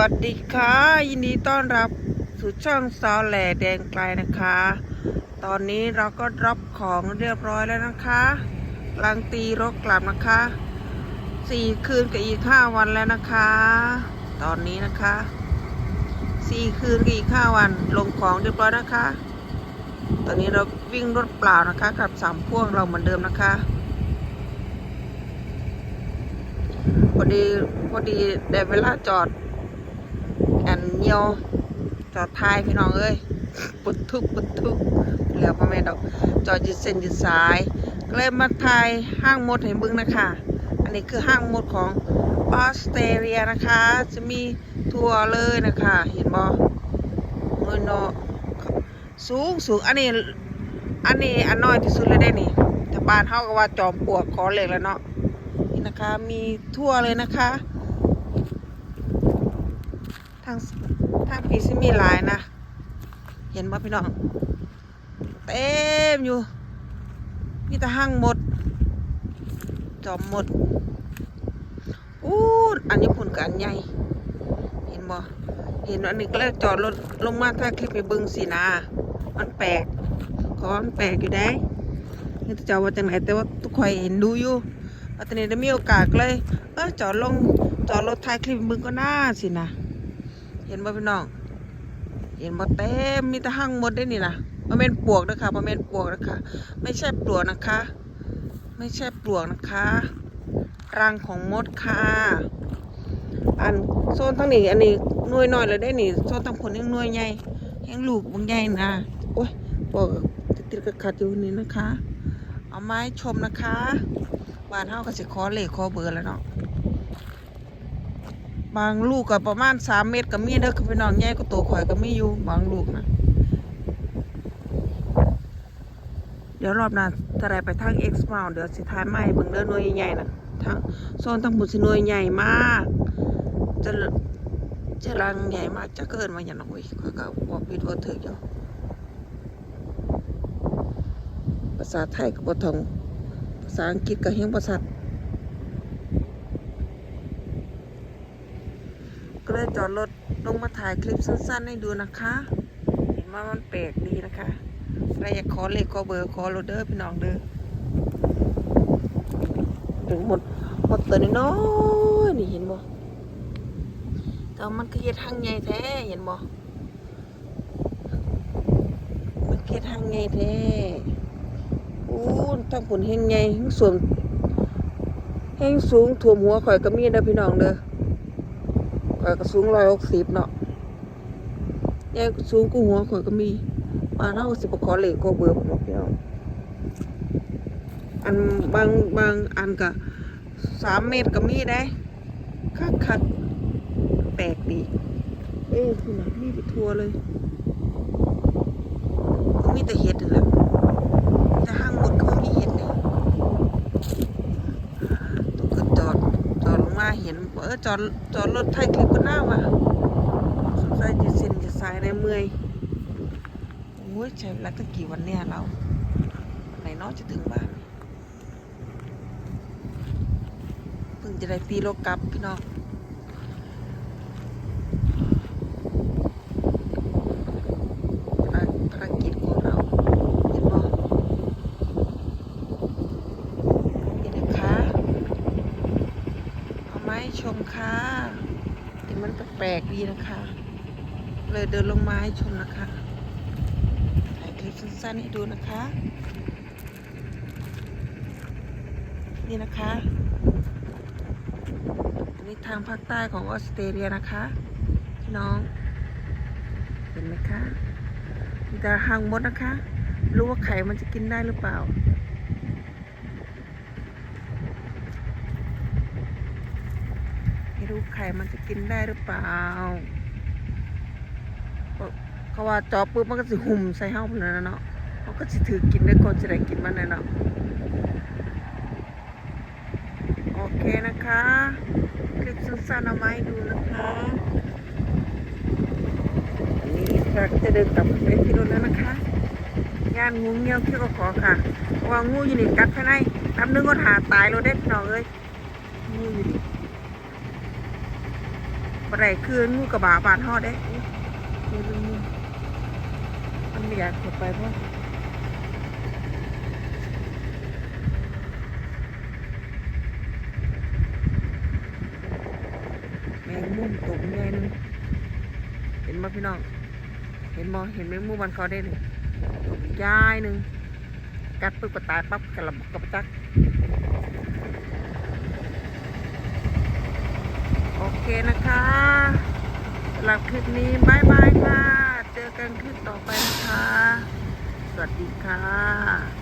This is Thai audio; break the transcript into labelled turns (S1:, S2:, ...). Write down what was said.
S1: วัสดีค่ะ ยินดีต้อนรับสู่ช่องซอแหล่แดงไกลนะคะ ตอนนี้เราก็รับของเรียบร้อยแล้วนะคะลังตีรถกลับนะคะสี่คืนกับอีกห้าวันแล้วนะคะ ตอนนี้นะคะสี่คืนกับอีกห้าวันลงของเรียบร้อยนะคะ ตอนนี้เราวิ่งรถเปล่านะคะ กับสามพ่วงเราเหมือนเดิมนะคะพอดีพอดีได้เวลาจอด อันเหี่ยวจอดท้ายพี่น้องเอ้ยปุดทุกปุดทุกเหลือพ่อแม่ดอกจอดยืดเส้นยืดสายก็เลยมาถ่ายห้างมดให้บึงนะคะ อันนี้คือห้างมดของออสเตรเลียนะคะ จะมีทัวร์เลยนะคะ เห็นบ่เงินเนาะสูงสูงอันนี้อันนี้อันน้อยที่สุดเลยได้นี่แต่บ้านเฮาก็ว่าจอมปลวกขอเหล็กแล้วเนาะนี่นะคะมีทั่วเลยนะคะ ทางทางปีซิมีหลายนะ เห็นบ่พี่น้อง เต็มอยู่ มีแต่ห้างหมด จอมหมดอู้อันนี้ผลกันใหญ่ เห็นบ่เห็นอันนี้ก็เลยจอดรถลงมาถ่ายคลิปไปบิ่งสินะ มันแปลกขอมันแปลกอยู่ได้นี่จะว่าจังไหนแต่ว่าทุกคนเห็นดูอยู่ปัตตานีได้มีโอกาสก็เลย เออจอดลงจอดรถถ่ายคลิปมึงก็น่าสินะ เห็นบ่พี่น้อง เห็นบ่เต็มมีแต่หั่งหมดได้นี่นะมันเป็นปลวกนะคะมันเป็นปลวกนะคะ ไม่ใช่ปลวกนะคะ ไม่ใช่ปลวกนะคะรังของมดค่ะ อันโซนทั้งนี้อันนี้น่วยน้อยเลยได้นี่โซนทั้งผลยังน่วยใหญ่ยังลูกบางใหญ่นะโอ้ยปลวกติดติดๆขัดอยู่นี่นะคะ เอาไม้ชมนะคะบ้านเฮาก็สิขอเลขขอเบอร์แล้วเนาะ บางลูกก็ประมาณสามเมตรก็มีเด้อคือพี่น้องใหญ่ก็ตัวข่อยก็มีอยู่บางลูกนะเดี๋ยวรอบหน้าถ้าได้ไปทางเอ็กซ์มาเดี๋ยวสิท้ายไม้เบิ่งเด้อหน่วยใหญ่นะทางโซนทางบุสิหน่วยใหญ่มากจะจะรังใหญ่มากจะเกินมาอย่างน้อยข้อยก็บอกผิดว่าถึกอยู่ภาษาไทยก็บ่ท่องภาษาอังกฤษก็เฮียงประสัดก็ เลยจอดรถลงมาถ่ายคลิปสั้นๆ ให้ดูนะคะ เห็นว่ามันแปลกดีนะคะใครอยากขอเลขขอเบอร์ขอโรเดอร์พี่น้องเด้อถึงหมดหมดตัวน้อยนี่เห็นบ่แต่มันคือเฮ็ดทางใหญ่แท้เห็นบ่มันเฮ็ดทางใหญ่แท้อู้ทั้งผลเฮงใหญ่เฮงสูงเฮงสูงถ่วมหัวข่อยก็มีเด้อพี่น้องเด้อ ข่อยก็สูงร้อยหกสิบเนาะใหญ่สูงกูหัวข่อยก็มีบ้านเฮาสิบขอเหลขขอเบอร์ผมหรอกพี่น้องอันบางบางอันก็สามเมตรก็มีได้ คักคักแปลกดี เอ้ยคุณน่ะมีไปทัวร์เลย มีแต่เห็ดนั่นแหละ จะห้างหมดก็ไม่มีเห็นเลยต้องก็จอดจอดลงมาเห็นเอจอดจอดรถไทยคลิปก็น่าว่ะใส่จะเส้นจะสายในเมื่อยโอ้ยใช้เวลาตั้งกี่วันเนี่ยเราวันไหนน้อจะถึงบ้านเพิ่งจะได้ตีรถกลับพี่น้องภารกิจของเราเห็นบ่ นี่นะคะเอาไม้ มค่ะที่มันแปลกๆดีนะคะ เลยเดินลงมาให้ชมนะคะถ่ายคลิปสั้นๆให้ดูนะคะ นี่นะคะอันนี้ทางภาคใต้ของออสเตรเลียนะคะพี่น้อง เห็นไหมคะมีแต่หางมดนะคะ รู้ว่าไข่มันจะกินได้หรือเปล่า ไม่รู้ไข่มันจะกินได้หรือเปล่าเพราะเขาว่าจอปุ๊บมันก็สิหุ่มใส่เห้าไปเลยนะเนาะเขาก็สิถือกินได้ก่อนจะได้กินมันเลยเนาะโอเคนะคะคลิปสั้นๆเอามาให้ดูนะคะอันนี้เราก็จะเดินกลับไปที่รถแล้วนะคะงานงูเงี้ยวเขี้ยวก็ขอค่ะว่างูอยู่นี่กัดภายในทำนึงก็หาตายเราได้พี่น้องเอ้ยงูอยู่นี่ บ่ได้คืองูกระบาบานฮอดเด้นี่ลุงมันไม่อยากเข้าไปเพราะแมงมุมตกใหญ่หนึงเห็นบ่พี่น้อง เห็นบ่เห็นแมงมุมมันเขาได้เลยตกใหญ่หนึ่งกัดปึ๊บก็ตายปั๊บกระลับกระจักโอเคนะคะ หรับคลิปนี้บายบายค่ะ เจอกันคลิปต่อไปนะคะ สวัสดีค่ะ